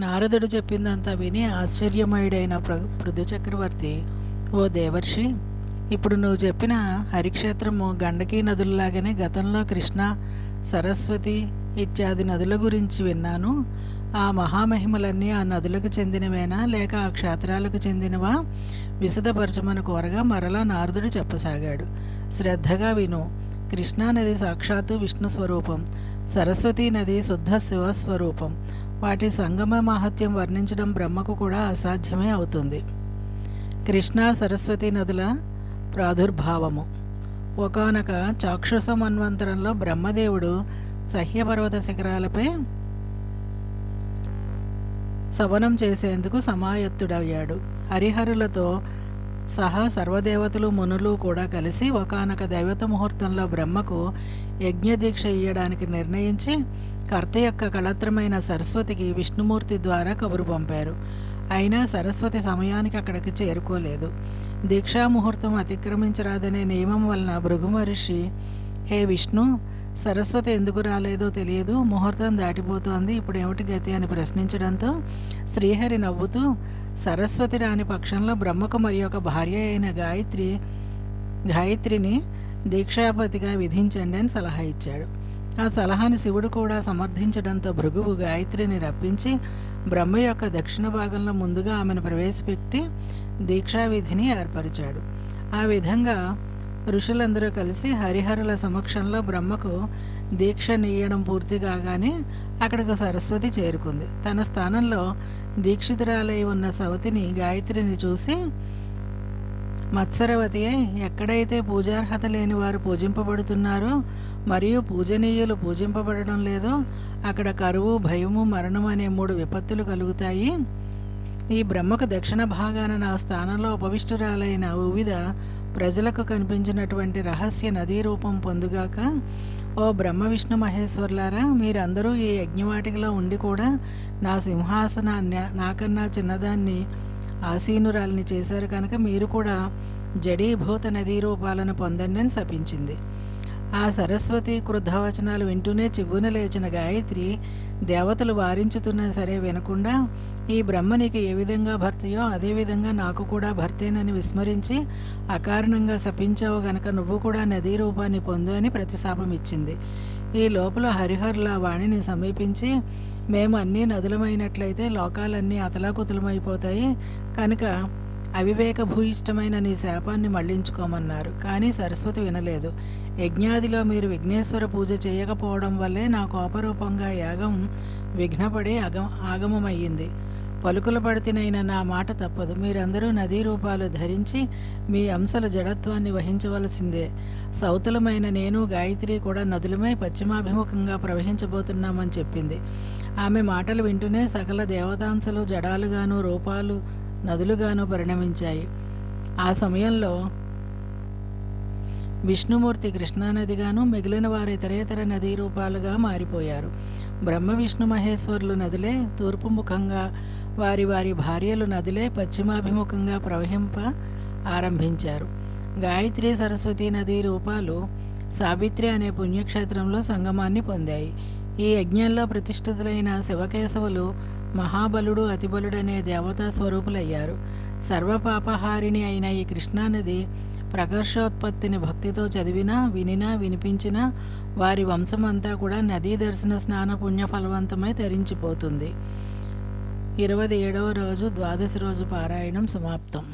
నారదుడు చెప్పిందంతా విని ఆశ్చర్యమయుడైన ప్ర పృథు చక్రవర్తి ఓ దేవర్షి ఇప్పుడు నువ్వు చెప్పిన హరిక్షేత్రము గండకీ నదుల్లాగానే గతంలో కృష్ణ సరస్వతి ఇత్యాది నదుల గురించి విన్నాను. ఆ మహామహిమలన్నీ ఆ నదులకు చెందినవేనా లేక ఆ క్షేత్రాలకు చెందినవా? విశదపరచమని కోరగా మరలా నారదుడు చెప్పసాగాడు. శ్రద్ధగా విను. కృష్ణానది సాక్షాత్తు విష్ణు స్వరూపం సరస్వతీ నది శుద్ధ శివస్వరూపం. వాటి సంగమ మహత్యం వర్ణించడం బ్రహ్మకు కూడా అసాధ్యమే అవుతుంది. కృష్ణా సరస్వతి నదుల ప్రాదుర్భావము. ఒకనొక చాక్షుష మన్వంతరంలో బ్రహ్మదేవుడు సహ్యపర్వత శిఖరాలపై శవనం చేసేందుకు సమాయత్తుడయ్యాడు. హరిహరులతో సహా సర్వదేవతలు మునులు కూడా కలిసి ఒకనొక దైవత ముహూర్తంలో బ్రహ్మకు యజ్ఞదీక్ష ఇయ్యడానికి నిర్ణయించి కర్త యొక్క కళత్రమైన సరస్వతికి విష్ణుమూర్తి ద్వారా కబురు పంపారు. అయినా సరస్వతి సమయానికి అక్కడికి చేరుకోలేదు. దీక్షా ముహూర్తం అతిక్రమించరాదనే నియమం వలన భృగు మహర్షి హే విష్ణు సరస్వతి ఎందుకు రాలేదో తెలియదు ముహూర్తం దాటిపోతోంది ఇప్పుడు ఏమిటి గతి? అని ప్రశ్నించడంతో శ్రీహరి నవ్వుతూ సరస్వతి రాని పక్షంలో బ్రహ్మకు మరి ఒక భార్య అయిన గాయత్రి గాయత్రిని దీక్షాపతిగా విధించండి అని సలహా ఇచ్చాడు. ఆ సలహాను శివుడు కూడా సమర్థించడంతో భృగువు గాయత్రిని రప్పించి బ్రహ్మ యొక్క దక్షిణ భాగంలో ముందుగా ఆమెను ప్రవేశపెట్టి దీక్షా విధిని ఏర్పరిచాడు. ఆ విధంగా ఋషులందరూ కలిసి హరిహరుల సమక్షంలో బ్రహ్మకు దీక్ష నీయడం పూర్తి కాగానే అక్కడికి సరస్వతి చేరుకుంది. తన స్థానంలో దీక్షితురాలై ఉన్న సవతిని గాయత్రిని చూసి మత్సరవతి ఎక్కడైతే పూజార్హత లేని వారు పూజింపబడుతున్నారో మరియు పూజనీయులు పూజింపబడడం లేదో అక్కడ కరువు భయము మరణం అనే మూడు విపత్తులు కలుగుతాయి. ఈ బ్రహ్మకు దక్షిణ భాగాన నా స్థానంలో ఉపవిష్టురాలైన వివిధ ప్రజలకు కనిపించినటువంటి రహస్య నదీ రూపం పొందుగాక ఓ బ్రహ్మ విష్ణు మహేశ్వర్లారా మీరందరూ ఈ యజ్ఞవాటికలో ఉండి కూడా నా సింహాసనాన్ని నాకన్నా చిన్నదాన్ని ఆసీనురాల్ని చేశారు కనుక మీరు కూడా జడీభూత నదీ రూపాలను పొందండి అని శపించింది. ఆ సరస్వతి క్రుద్ధవచనాలు వింటూనే చివ్వున లేచిన గాయత్రి దేవతలు వారించుతున్నా సరే వినకుండా ఈ బ్రహ్మ నీకు ఏ విధంగా భర్తయో అదేవిధంగా నాకు కూడా భర్తేనని విస్మరించి అకారణంగా శపించావు గనక నువ్వు కూడా నదీ రూపాన్ని పొందు అని ప్రతిశాపం ఇచ్చింది. ఈ లోపల హరిహరుల వాణిని సమీపించి మేము అన్నీ నదులమైనట్లయితే లోకాలన్నీ అతలాకుతలమైపోతాయి. కనుక అవివేక భూయిష్టమైన నీ శాపాన్ని మళ్ళించుకోమన్నారు. కానీ సరస్వతి వినలేదు. యజ్ఞాదిలో మీరు విఘ్నేశ్వర పూజ చేయకపోవడం వల్లే నా కోపరూపంగా యాగం విఘ్నపడి అగ ఆగమమయ్యింది. పలుకుల పడితేనైన నా మాట తప్పదు. మీరందరూ నదీ రూపాలు ధరించి మీ అంశల జడత్వాన్ని వహించవలసిందే. సౌతులమైన నేను గాయత్రి కూడా నదులమై పశ్చిమాభిముఖంగా ప్రవహించబోతున్నామని చెప్పింది. ఆమె మాటలు వింటూనే సకల దేవతాంశలు జడాలుగాను రూపాలు నదులుగాను పరిణమించాయి. ఆ సమయంలో విష్ణుమూర్తి కృష్ణానదిగాను మిగిలిన వారు ఇతరేతర నదీ రూపాలుగా మారిపోయారు. బ్రహ్మ విష్ణు మహేశ్వరులు నదులే తూర్పు ముఖంగా వారి వారి భార్యలు నదులే పశ్చిమాభిముఖంగా ప్రవహింప ఆరంభించారు. గాయత్రి సరస్వతి నదీ రూపాలు సావిత్రి అనే పుణ్యక్షేత్రంలో సంగమాన్ని పొందాయి. ఈ యజ్ఞంలో ప్రతిష్ఠితులైన శివకేశవులు మహాబలుడు అతిబలుడనే దేవతా స్వరూపులయ్యారు. సర్వపాపహారిణి అయిన ఈ కృష్ణానది ప్రకర్షోత్పత్తిని భక్తితో చదివినా వినినా వినిపించినా వారి వంశమంతా కూడా నదీ దర్శన స్నాన పుణ్య ఫలవంతమై తరించిపోతుంది. ఇరవై ఏడవ రోజు ద్వాదశి రోజు పారాయణం సమాప్తం.